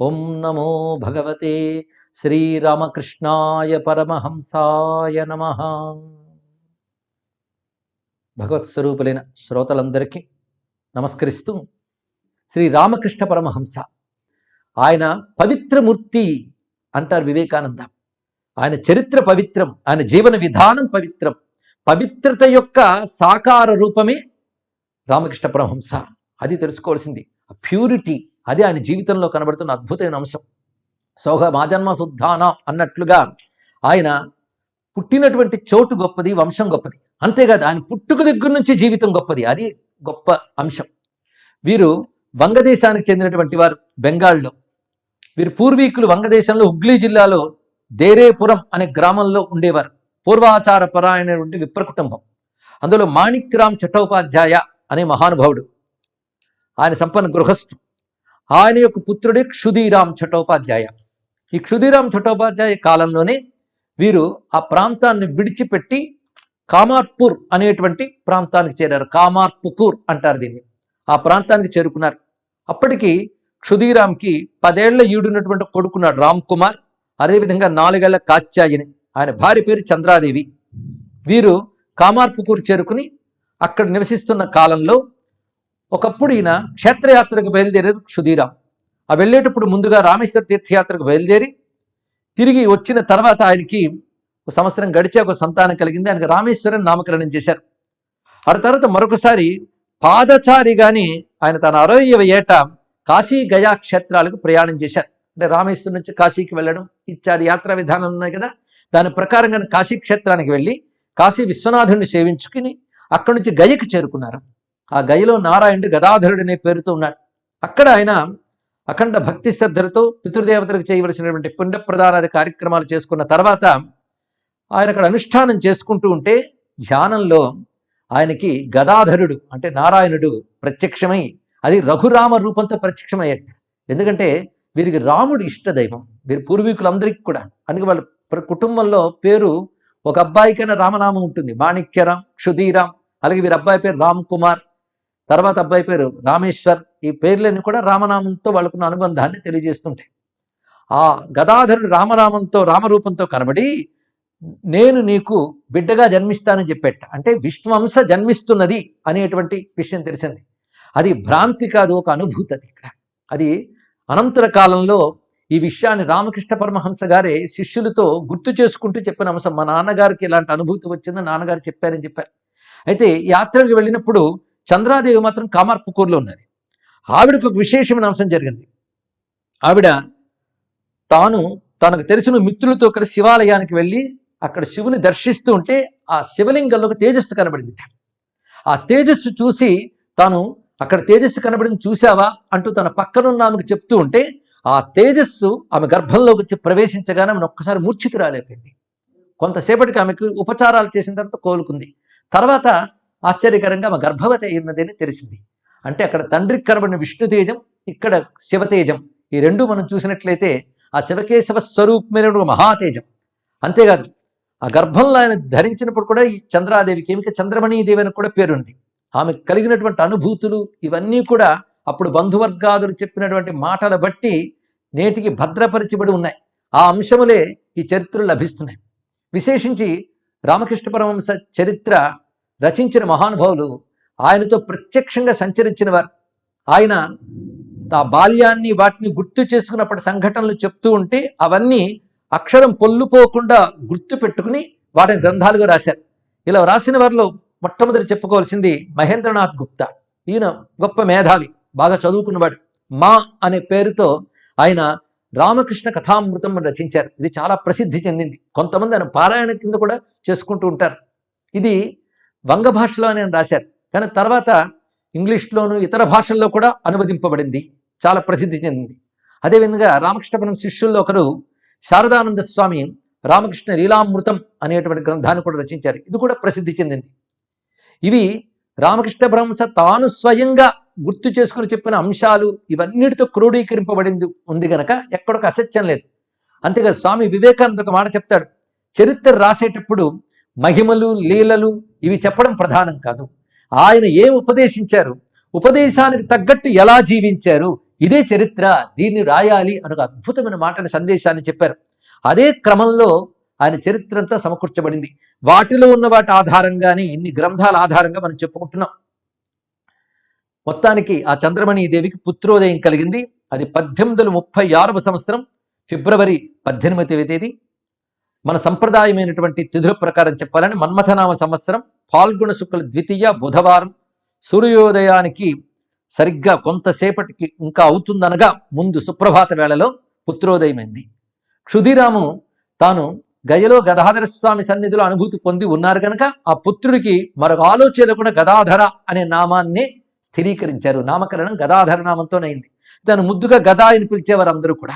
ఓం నమో భగవతే శ్రీరామకృష్ణాయ పరమహంసాయ నమ. భగవత్ స్వరూపులైన శ్రోతలందరికీ నమస్కరిస్తూ శ్రీ రామకృష్ణ పరమహంస. ఆయన పవిత్రమూర్తి అంటారు వివేకానంద. ఆయన చరిత్ర పవిత్రం ఆయన జీవన విధానం పవిత్రం పవిత్రత యొక్క సాకార రూపమే రామకృష్ణ పరమహంస. అది తెలుసుకోవాల్సింది. ప్యూరిటీ అది ఆయన జీవితంలో కనబడుతున్న అద్భుతమైన అంశం. సౌహ మాజన్మ శుద్ధాన అన్నట్లుగా ఆయన పుట్టినటువంటి చోటు గొప్పది వంశం గొప్పది. అంతేకాదు ఆయన పుట్టుక దగ్గర నుంచి జీవితం గొప్పది. అది గొప్ప అంశం. వీరు వంగదేశానికి చెందినటువంటి వారు బెంగాల్లో. వీరి పూర్వీకులు వంగదేశంలో హుగ్లీ జిల్లాలో దేరేపురం అనే గ్రామంలో ఉండేవారు. పూర్వాచార పరాయణటువంటి విప్ర కుటుంబం అందులో మాణిక్రామ్ చట్టోపాధ్యాయ అనే మహానుభావుడు. ఆయన సంపన్న గృహస్థు. ఆయన యొక్క పుత్రుడే క్షుదీరామ్ చట్టోపాధ్యాయ ఈ క్షుదీరామ్ చట్టోపాధ్యాయ కాలంలోనే వీరు ఆ ప్రాంతాన్ని విడిచిపెట్టి కామార్పూర్ అనేటువంటి ప్రాంతానికి చేరారు. కామార్పుకూర్ అంటారు దీన్ని. ఆ ప్రాంతానికి చేరుకున్నారు. అప్పటికి క్షుదీరామ్కి పదేళ్ళ ఈడున్నటువంటి కొడుకున్నాడు రామ్ కుమార్. అదేవిధంగా నాలుగేళ్ళ కాత్యాయని ఆయన భార్య పేరు చంద్రాదేవి. వీరు కామార్పుకూరు చేరుకుని అక్కడ నివసిస్తున్న కాలంలో ఒకప్పుడు ఈయన క్షేత్రయాత్రకు బయలుదేరారు క్షుదీరాం ఆ వెళ్ళేటప్పుడు ముందుగా రామేశ్వర తీర్థయాత్రకు బయలుదేరి తిరిగి వచ్చిన తర్వాత ఆయనకి ఒక సంవత్సరం గడిచే ఒక సంతానం కలిగింది. ఆయనకు రామేశ్వరం నామకరణం చేశారు. ఆ తర్వాత మరొకసారి పాదచారిగాని ఆయన తన అరవయవ ఏట కాశీ గయా క్షేత్రాలకు ప్రయాణం చేశారు. అంటే రామేశ్వరం నుంచి కాశీకి వెళ్ళడం ఇత్యాది యాత్రా విధానం ఉన్నాయి కదా. దాని ప్రకారంగా కాశీ క్షేత్రానికి వెళ్ళి కాశీ విశ్వనాథుడిని సేవించుకుని అక్కడి నుంచి గయకి చేరుకున్నారు. ఆ గయలో నారాయణుడు గదాధరుడు అనే పేరుతో ఉన్నాడు. అక్కడ ఆయన అఖండ భక్తి శ్రద్ధలతో పితృదేవతలకు చేయవలసినటువంటి పుణ్య ప్రదానాది కార్యక్రమాలు చేసుకున్న తర్వాత ఆయన అక్కడ అనుష్ఠానం చేసుకుంటూ ఉంటే ధ్యానంలో ఆయనకి గదాధరుడు అంటే నారాయణుడు ప్రత్యక్షమై అది రఘురామ రూపంతో ప్రత్యక్షమయ్యట ఎందుకంటే వీరికి రాముడు ఇష్టదైవం వీరి పూర్వీకులందరికీ కూడా. అందుకే వాళ్ళ కుటుంబంలో పేరు ఒక అబ్బాయికైనా రామనామం ఉంటుంది. మాణిక్యరామ్ క్షుధీరామ్ అలాగే వీరి అబ్బాయి పేరు రామ్ కుమార్. తర్వాత అబ్బాయి పేరు రామేశ్వర్. ఈ పేర్లన్నీ కూడా రామనామంతో వాళ్ళకున్న అనుబంధాన్ని తెలియజేస్తుంటాయి. ఆ గదాధరుడు రామనామంతో రామరూపంతో కనబడి నేను నీకు బిడ్డగా జన్మిస్తానని చెప్పేట. అంటే విష్ణువంశ జన్మిస్తున్నది అనేటువంటి విషయం తెలిసింది. అది భ్రాంతి కాదు ఒక అనుభూతి అది ఇక్కడ. అది అనంతర కాలంలో ఈ విషయాన్ని రామకృష్ణ పరమహంస గారే శిష్యులతో గుర్తు చేసుకుంటూ చెప్పిన అంశం. మా నాన్నగారికి ఇలాంటి అనుభూతి వచ్చిందని నాన్నగారు చెప్పారని చెప్పారు. అయితే యాత్రకు వెళ్ళినప్పుడు చంద్రాదేవి మాత్రం కామార్పుకూరులో ఉన్నది. ఆవిడకు ఒక విశేషమైన అంశం జరిగింది. ఆవిడ తాను తనకు తెలిసిన మిత్రులతో కలిసి శివాలయానికి వెళ్ళి అక్కడ శివుని దర్శిస్తూ ఉంటే ఆ శివలింగంలో ఒక తేజస్సు కనబడింది ఆ తేజస్సు చూసి తాను అక్కడ తేజస్సు కనబడింది చూశావా? అంటూ తన పక్కనున్న ఆమెకు చెప్తూ ఉంటే ఆ తేజస్సు ఆమె గర్భంలోకి వచ్చి ప్రవేశించగానే ఆమెను ఒక్కసారి మూర్ఛితురాలైపోయింది. కొంతసేపటికి ఆమెకు ఉపచారాలు చేసిన తర్వాత కోలుకుంది. తర్వాత ఆశ్చర్యకరంగా ఆమె గర్భవతి అయినదని తెలిసింది. అంటే అక్కడ తండ్రికి కనబడిన విష్ణుతేజం ఇక్కడ శివతేజం ఈ రెండు మనం చూసినట్లయితే ఆ శివకేశవ స్వరూపమైన మహాతేజం. అంతేకాదు ఆ గర్భంలో ఆయన ధరించినప్పుడు కూడా ఈ చంద్రాదేవికి ఏమిక చంద్రమణీదేవి అని కూడా పేరుంది. ఆమె కలిగినటువంటి అనుభూతులు ఇవన్నీ కూడా అప్పుడు బంధువర్గాదులు చెప్పినటువంటి మాటల బట్టి నేటికి భద్రపరచబడి ఉన్నాయి. ఆ అంశములే ఈ చరిత్రలు లభిస్తున్నాయి. విశేషించి రామకృష్ణ పరమహంస చరిత్ర రచించిన మహానుభావులు ఆయనతో ప్రత్యక్షంగా సంచరించిన వారు. ఆయన ఆ బాల్యాన్ని వాటిని గుర్తు చేసుకున్నప్పటి సంఘటనలు చెప్తూ ఉంటే అవన్నీ అక్షరం పొల్లుపోకుండా గుర్తు పెట్టుకుని వాటిని గ్రంథాలుగా రాశారు. ఇలా రాసిన వారిలో మొట్టమొదటి చెప్పుకోవాల్సింది మహేంద్రనాథ్ గుప్తా. ఈయన గొప్ప మేధావి బాగా చదువుకున్నవాడు. మా అనే పేరుతో ఆయన రామకృష్ణ కథామృతం రచించారు. ఇది చాలా ప్రసిద్ధి చెందింది. కొంతమంది ఆయన పారాయణ కింద కూడా చేసుకుంటూ ఉంటారు. ఇది వంగ భాషలో ఆయన రాశారు. కానీ తర్వాత ఇంగ్లీష్లోను ఇతర భాషల్లో కూడా అనువదింపబడింది. చాలా ప్రసిద్ధి చెందింది. అదేవిధంగా రామకృష్ణపురం శిష్యుల్లో ఒకరు శారదానంద స్వామి రామకృష్ణ లీలామృతం అనేటువంటి గ్రంథాన్ని కూడా రచించారు. ఇది కూడా ప్రసిద్ధి చెందింది. ఇవి రామకృష్ణ బ్రహ్మస తాను స్వయంగా గుర్తు చేసుకుని చెప్పిన అంశాలు ఇవన్నిటితో క్రోడీకరింపబడింది ఉంది గనక ఎక్కడొక అసత్యం లేదు. అంతేగా స్వామి వివేకానంద ఒక మాట చెప్తాడు. చరిత్ర రాసేటప్పుడు మహిమలు లీలలు ఇవి చెప్పడం ప్రధానం కాదు. ఆయన ఏం ఉపదేశించారు? ఉపదేశానికి తగ్గట్టు ఎలా జీవించారు? ఇదే చరిత్ర. దీన్ని రాయాలి అని ఒక అద్భుతమైన మాటని సందేశాన్ని చెప్పారు. అదే క్రమంలో ఆయన చరిత్ర అంతా సమకూర్చబడింది. వాటిలో ఉన్న వాటి ఆధారంగానే ఇన్ని గ్రంథాల ఆధారంగా మనం చెప్పుకుంటున్నాం. మొత్తానికి ఆ చంద్రమణి దేవికి పుత్రోదయం కలిగింది. అది పద్దెనిమిది వందల ముప్పై ఆరవ సంవత్సరం ఫిబ్రవరి పద్దెనిమిదవ తేదీ. మన సంప్రదాయమైనటువంటి తిథుల ప్రకారం చెప్పాలని మన్మథనామ సంవత్సరం పాల్గొన శుక్ల ద్వితీయ బుధవారం సూర్యోదయానికి సరిగ్గా కొంతసేపటికి ఇంకా అవుతుందనగా ముందు సుప్రభాత వేళలో పుత్రోదయమైంది. క్షుదిరాము తాను గయలో గదాధర స్వామి సన్నిధిలో అనుభూతి పొంది ఉన్నారు కనుక ఆ పుత్రుడికి మరొక ఆలోచన కూడా గదాధర అనే నామాన్ని స్థిరీకరించారు. నామకరణం గదాధర నామంతోనైంది తను ముద్దుగా గదా అని పిలిచేవారు అందరూ కూడా.